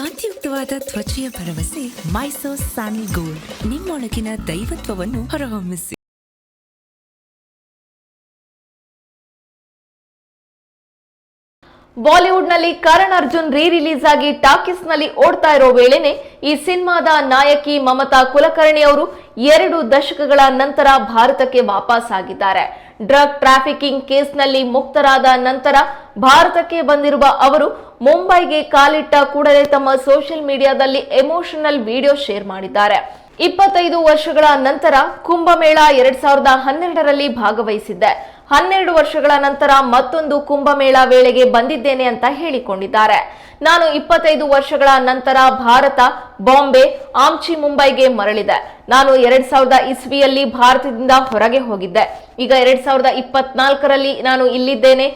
ಕಾಂತಿಯುಕ್ತವಾದ ತ್ವಚೆಯ ಭರವಸೆ Mysore sandal gold. ನಿಮ್ಮೊಳಗಿನ ದೈವತ್ವವನ್ನು ಹೊರಹೊಮ್ಮಿಸಿ. ಬಾಲಿವುಡ್ನಲ್ಲಿ ಕರಣ್ ಅರ್ಜುನ್ ರೀ ರಿಲೀಸ್ ಆಗಿ ಟಾಕೀಸ್ನಲ್ಲಿ ಓಡ್ತಾ ಇರೋ ವೇಳೆನೆ ಈ ಸಿನಿಮಾದ ನಾಯಕಿ ಮಮತಾ ಕುಲಕರ್ಣಿ ಅವರು ಎರಡು ದಶಕಗಳ ನಂತರ ಭಾರತಕ್ಕೆ ವಾಪಸ್ ಆಗಿದ್ದಾರೆ. ಡ್ರಗ್ ಟ್ರಾಫಿಕಿಂಗ್ ಕೇಸ್ನಲ್ಲಿ ಮುಕ್ತರಾದ ನಂತರ ಭಾರತಕ್ಕೆ ಬಂದಿರುವ ಅವರು ಮುಂಬೈಗೆ ಕಾಲಿಟ್ಟ ಕೂಡಲೇ ತಮ್ಮ ಸೋಷಿಯಲ್ ಮೀಡಿಯಾದಲ್ಲಿ ಎಮೋಷನಲ್ ವಿಡಿಯೋ ಶೇರ್ ಮಾಡಿದ್ದಾರೆ. ಇಪ್ಪತ್ತೈದು ವರ್ಷಗಳ ನಂತರ ಕುಂಭಮೇಳ ಎರಡ್ ಸಾವಿರದ ಹನ್ನೆರಡರಲ್ಲಿ ಭಾಗವಹಿಸಿದ್ದೆ. ಹನ್ನೆರಡು ವರ್ಷಗಳ ನಂತರ ಮತ್ತೊಂದು ಕುಂಭಮೇಳ ವೇಳೆಗೆ ಬಂದಿದ್ದೇನೆ ಅಂತ ಹೇಳಿಕೊಂಡಿದ್ದಾರೆ. ನಾನು ಇಪ್ಪತ್ತೈದು ವರ್ಷಗಳ ನಂತರ ಭಾರತ, ಬಾಂಬೆ, ಆಮ್ಚಿ, ಮುಂಬೈಗೆ ಮರಳಿದೆ. ನಾನು ಎರಡ್ ಸಾವಿರದ ಇಸ್ವಿಯಲ್ಲಿ ಭಾರತದಿಂದ ಹೊರಗೆ ಹೋಗಿದ್ದೆ. ಈಗ ಎರಡ್ ಸಾವಿರದ ಇಪ್ಪತ್ನಾಲ್ಕರಲ್ಲಿ ನಾನು ಇಲ್ಲಿದ್ದೇನೆ.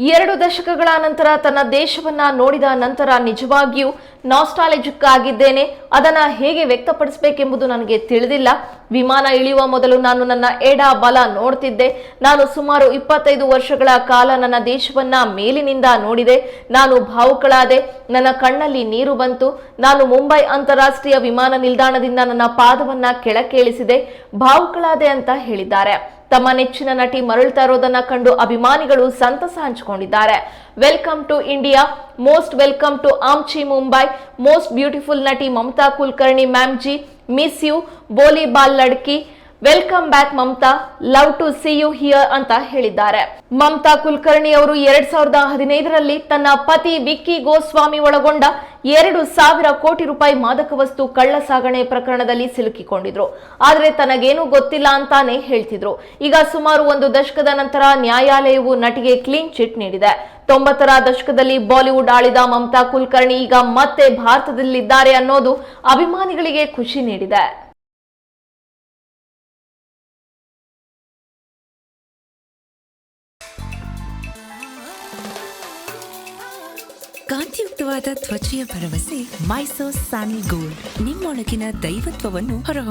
ಎರಡು ದಶಕಗಳ ನಂತರ ತನ್ನ ದೇಶವನ್ನ ನೋಡಿದ ನಂತರ ನಿಜವಾಗಿಯೂ ನಾಸ್ಟಾಲಜಿಕ್ ಆಗಿದ್ದೇನೆ. ಅದನ್ನ ಹೇಗೆ ವ್ಯಕ್ತಪಡಿಸಬೇಕೆಂಬುದು ನನಗೆ ತಿಳಿದಿಲ್ಲ. ವಿಮಾನ ಇಳಿಯುವ ಮೊದಲು ನಾನು ನನ್ನ ಎಡ ಬಲ ನೋಡ್ತಿದ್ದೆ. ನಾನು ಸುಮಾರು ಇಪ್ಪತ್ತೈದು ವರ್ಷಗಳ ಕಾಲ ನನ್ನ ದೇಶವನ್ನ ಮೇಲಿನಿಂದ ನೋಡಿದೆ. ನಾನು ಭಾವುಕಳಾದೆ, ನನ್ನ ಕಣ್ಣಲ್ಲಿ ನೀರು ಬಂತು. ನಾನು ಮುಂಬೈ ಅಂತಾರಾಷ್ಟ್ರೀಯ ವಿಮಾನ ನಿಲ್ದಾಣದಿಂದ ನನ್ನ ಪಾದವನ್ನ ಕೆಳಕ್ಕೆ ಇಳಿಸಿದೆ. ಭಾವುಕಳಾದೆ ಅಂತ ಹೇಳಿದ್ದಾರೆ. ತಮ್ಮ ನೆಚ್ಚಿನ ನಟಿ ಮರಳ್ತಾ ಇರೋದನ್ನ ಕಂಡು ಅಭಿಮಾನಿಗಳು ಸಂತಸ ಹಂಚಿಕೊಂಡಿದ್ದಾರೆ. Welcome to India most welcome to ಆಮ್ಚಿ Mumbai most beautiful ನಟಿ Mamata Kulkarni ma'am ji miss you ಬೋಲಿಬಾಲ್ Ladki welcome back Mamata. Love to see you here ಅಂತ ಹೇಳಿದ್ದಾರೆ. ಮಮತಾ ಕುಲಕರ್ಣಿ ಅವರು ಎರಡ್ ಸಾವಿರದ ಹದಿನೈದರಲ್ಲಿ ತನ್ನ ಪತಿ ವಿಕ್ಕಿ ಗೋಸ್ವಾಮಿ ಒಳಗೊಂಡ ಎರಡು ಸಾವಿರ ಕೋಟಿ ರೂಪಾಯಿ ಮಾದಕ ವಸ್ತು ಕಳ್ಳ ಸಾಗಣೆ ಪ್ರಕರಣದಲ್ಲಿ ಸಿಲುಕಿಕೊಂಡಿದ್ರು. ಆದರೆ ತನಗೇನು ಗೊತ್ತಿಲ್ಲ ಅಂತಾನೆ ಹೇಳ್ತಿದ್ರು. ಈಗ ಸುಮಾರು ಒಂದು ದಶಕದ ನಂತರ ನ್ಯಾಯಾಲಯವು ನಟಿಗೆ ಕ್ಲೀನ್ ಚಿಟ್ ನೀಡಿದೆ. ತೊಂಬತ್ತರ ದಶಕದಲ್ಲಿ ಬಾಲಿವುಡ್ ಆಳಿದ ಮಮತಾ ಕುಲಕರ್ಣಿ ಈಗ ಮತ್ತೆ ಭಾರತದಲ್ಲಿದ್ದಾರೆ ಅನ್ನೋದು ಅಭಿಮಾನಿಗಳಿಗೆ ಖುಷಿ ನೀಡಿದೆ. ಕಾಂತಿಯುಕ್ತವಾದ ತ್ವಚೆಯ ಭರವಸೆ ಮೈಸೋ ಸ್ಯಾನಿ ಗೋಲ್ಡ್. ನಿಮ್ಮೊಳಗಿನ ದೈವತ್ವವನ್ನು ಹೊರಹೊಮ್ಮಿಸಿ